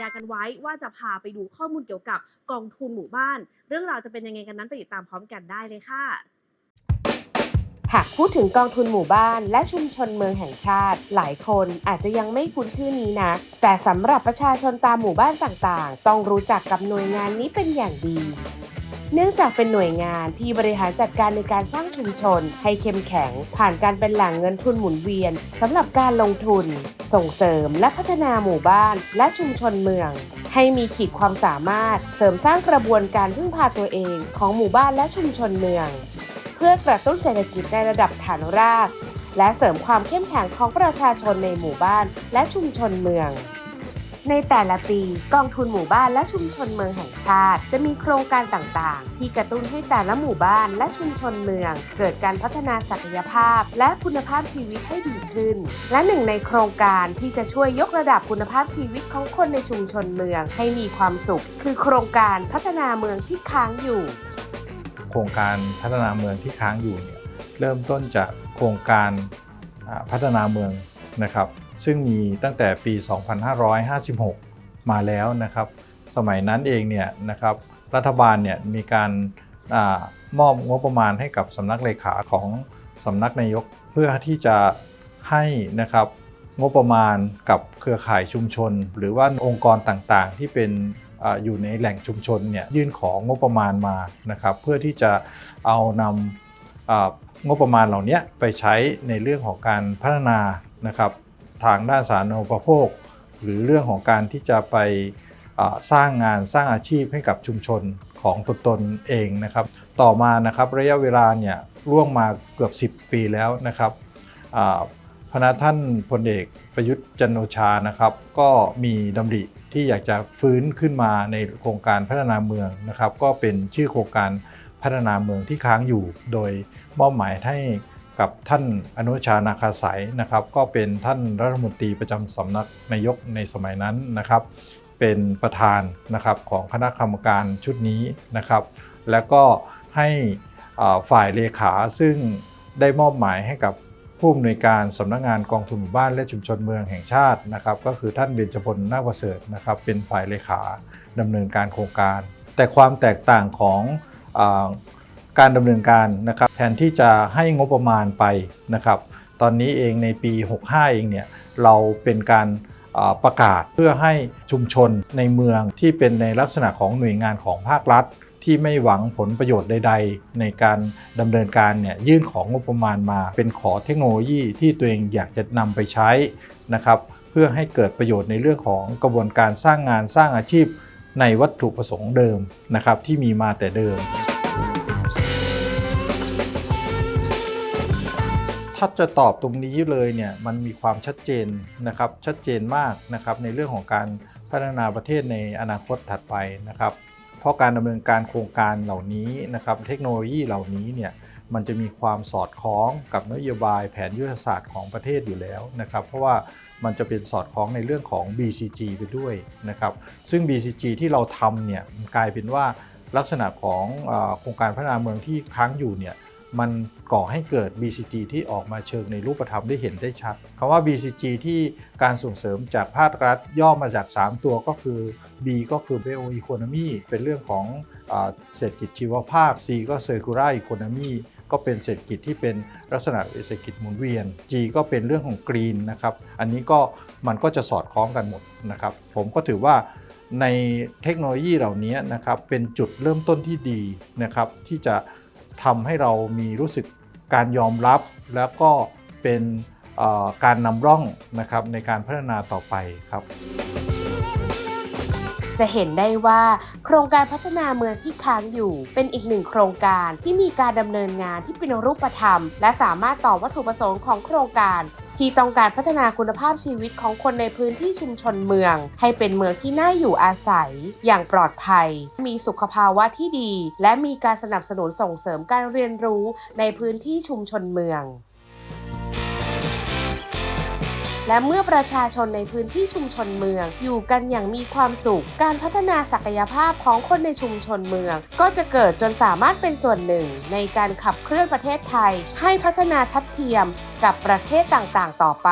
ญากันไว้ว่าจะพาไปดูข้อมูลเกี่ยวกับกองทุนหมู่บ้าน เรื่องราวจะเป็นยังไงกันนั้นไปติดตามพร้อมกันได้เลยค่ะ หากพูดถึงกองทุนหมู่บ้านและชุมชนเมืองแห่งชาติ หลายคนอาจจะยังไม่คุ้นชื่อนี้นะ แต่สำหรับประชาชนตามหมู่บ้านต่างๆ ต้องรู้จักกับหน่วยงานนี้เป็นอย่างดี เนื่องจากเป็นหน่วยงานที่บริหารจัดการในการสร้างชุมชน ให้เข้มแข็ง ผ่านการเป็นแหล่งเงินทุนหมุนเวียนสำหรับการลงทุน ส่งเสริมและพัฒนาหมู่บ้านและชุมชนเมือง ให้มีขีดความสามารถเสริมสร้างกระบวนการพึ่งพาตัวเองของหมู่บ้านและชุมชนเมือง เพื่อกระตุ้นเศรษฐกิจในระดับฐานรากและเสริมความเข้มแข็งของประชาชนในหมู่บ้านและชุมชนเมือง ในแต่ละปีกองทุนหมู่บ้านและชุมชนเมืองแห่งชาติ จะมีโครงการต่างๆ ที่กระตุ้นให้แต่ละหมู่บ้านและชุมชนเมือง เกิดการพัฒนาศักยภาพ และคุณภาพชีวิตให้ดีขึ้น และหนึ่งในโครงการที่จะช่วยยกระดับคุณภาพชีวิตของคนในชุมชนเมืองให้มีความสุข คือโครงการพัฒนาเมืองที่ค้างอยู่ โครงการพัฒนาเมืองที่ค้างอยู่เนี่ยเริ่มต้นจากโครงการพัฒนาเมืองนะครับ ซึ่งมีตั้งแต่ปี 2556 มาแล้วนะครับ สมัยนั้นเองเนี่ยนะครับรัฐบาลเนี่ยมีการอามอบงบประมาณให้กับสำนักเลขาของสำนักนายกเพื่อที่จะให้นะครับงบประมาณกับเครือข่ายชุมชน หรือว่าองค์กรต่างๆ ที่เป็นออยู่ในแหล่งชุมชนเนี่ยยื่นของงบประมาณมานะครับ เพื่อที่จะเอานำงบประมาณเหล่านี้ไปใช้ในเรื่องของการพัฒนานะครับ ทางด้านสาธารณูปโภค หรือเรื่องของการที่จะไปสร้างงานสร้างอาชีพให้กับชุมชนของตนตนเองนะครับ ต่อมานะครับระยะเวลาเนี่ยล่วงมาเกือบ 10 ปีแล้วนะครับอ่าพระท่านพลเอกประยุทธ์จันทร์โอชานะครับ ก็มีดำริที่อยากจะฟื้นขึ้นมาในโครงการพัฒนาเมืองนะครับ ก็เป็นชื่อโครงการพัฒนาเมืองที่ค้างอยู่ โดยมอบหมายให้ กับท่านอนุชานาคาสายนะครับ ก็เป็นท่านรัฐมนตรีประจำสำนักนายกในสมัยนั้นนะครับ เป็นประธานนะครับของคณะกรรมการชุดนี้นะครับ แล้วก็ให้ฝ่ายเลขาซึ่งได้มอบหมายให้กับผู้อำนวยการสำนักงานกองทุนหมู่บ้านและชุมชนเมืองแห่งชาตินะครับ ก็คือท่านเบญจพลนาคประเสริฐนะครับ เป็นฝ่ายเลขาดำเนินการโครงการ แต่ความแตกต่างของ การดำเนินการนะครับแทนที่จะให้งบประมาณไปนะครับ ตอนนี้เองในปี 65 เองเนี่ยเราเป็นการประกาศเพื่อให้ชุมชนในเมืองที่เป็นในลักษณะของหน่วยงานของภาครัฐ ที่ไม่หวังผลประโยชน์ใด ๆ ในการดำเนินการเนี่ยยื่นของงบประมาณมา เป็นขอเทคโนโลยีที่ตัวเองอยากจะนำไปใช้นะครับเพื่อให้เกิดประโยชน์ในเรื่องของกระบวนการสร้างงานสร้างอาชีพในวัตถุประสงค์เดิมนะครับที่มีมาแต่เดิม ถ้าจะตอบตรงนี้เลยเนี่ยมันมีความชัดเจนนะครับชัดเจนมากนะครับในเรื่องของการพัฒนาประเทศในอนาคตถัดไปนะครับเพราะการดำเนินการโครงการเหล่านี้นะครับเทคโนโลยีเหล่านี้เนี่ยมันจะมีความสอดคล้องกับนโยบายแผนยุทธศาสตร์ของประเทศอยู่แล้วนะครับเพราะว่ามันจะเป็นสอดคล้องในเรื่องของ BCG ไปด้วยนะครับซึ่ง BCG ที่เราทำเนี่ยมันกลายเป็นว่าลักษณะของอโครงการพัฒนาเมืองที่ค้างอยู่เนี่ย มันก่อให้เกิด BCG ที่ออกมาเชิงในรูปธรรมได้เห็นได้ชัดคำว่า BCG ที่การส่งเสริมจากภาครัฐย่อมาจาก 3 ตัวก็คือ B ก็คือ Bio Economy เป็นเรื่องของอเศรษฐกิจชีวภาพ C ก็ Circular Economy ก็เป็นเศรษฐกิจที่เป็นลักษณะเศรษฐกิจหมุนเวียน G ก็เป็นเรื่องของ Green นะครับ อันนี้ก็มันก็จะสอดคล้องกันหมดนะครับ ผมก็ถือว่าในเทคโนโลยีเหล่านี้นะครับเป็นจุดเริ่มต้นที่ดีนะครับที่จะ ทำให้เรามีรู้สึกการยอมรับ แล้วก็เป็นการนำร่องนะครับในการพัฒนาต่อไปครับ จะเห็นได้ว่าโครงการพัฒนาเมืองที่ค้างอยู่เป็นอีกหนึ่งโครงการที่มีการดำเนินงานที่เป็นรูปธรรม และสามารถตอบวัตถุประสงค์ของโครงการ ที่ต้องการพัฒนาคุณภาพชีวิตของคนในพื้นที่ชุมชนเมือง ให้เป็นเมืองที่น่าอยู่อาศัย อย่างปลอดภัย มีสุขภาวะที่ดี และมีการสนับสนุนส่งเสริมการเรียนรู้ในพื้นที่ชุมชนเมือง และเมื่อประชาชนในพื้นที่ชุมชนเมือง อยู่กันอย่างมีความสุข การพัฒนาศักยภาพของคนในชุมชนเมือง ก็จะเกิดจนสามารถเป็นส่วนหนึ่ง ในการขับเคลื่อนประเทศไทย ให้พัฒนาทัดเทียมกับประเทศต่างๆ ต่อไป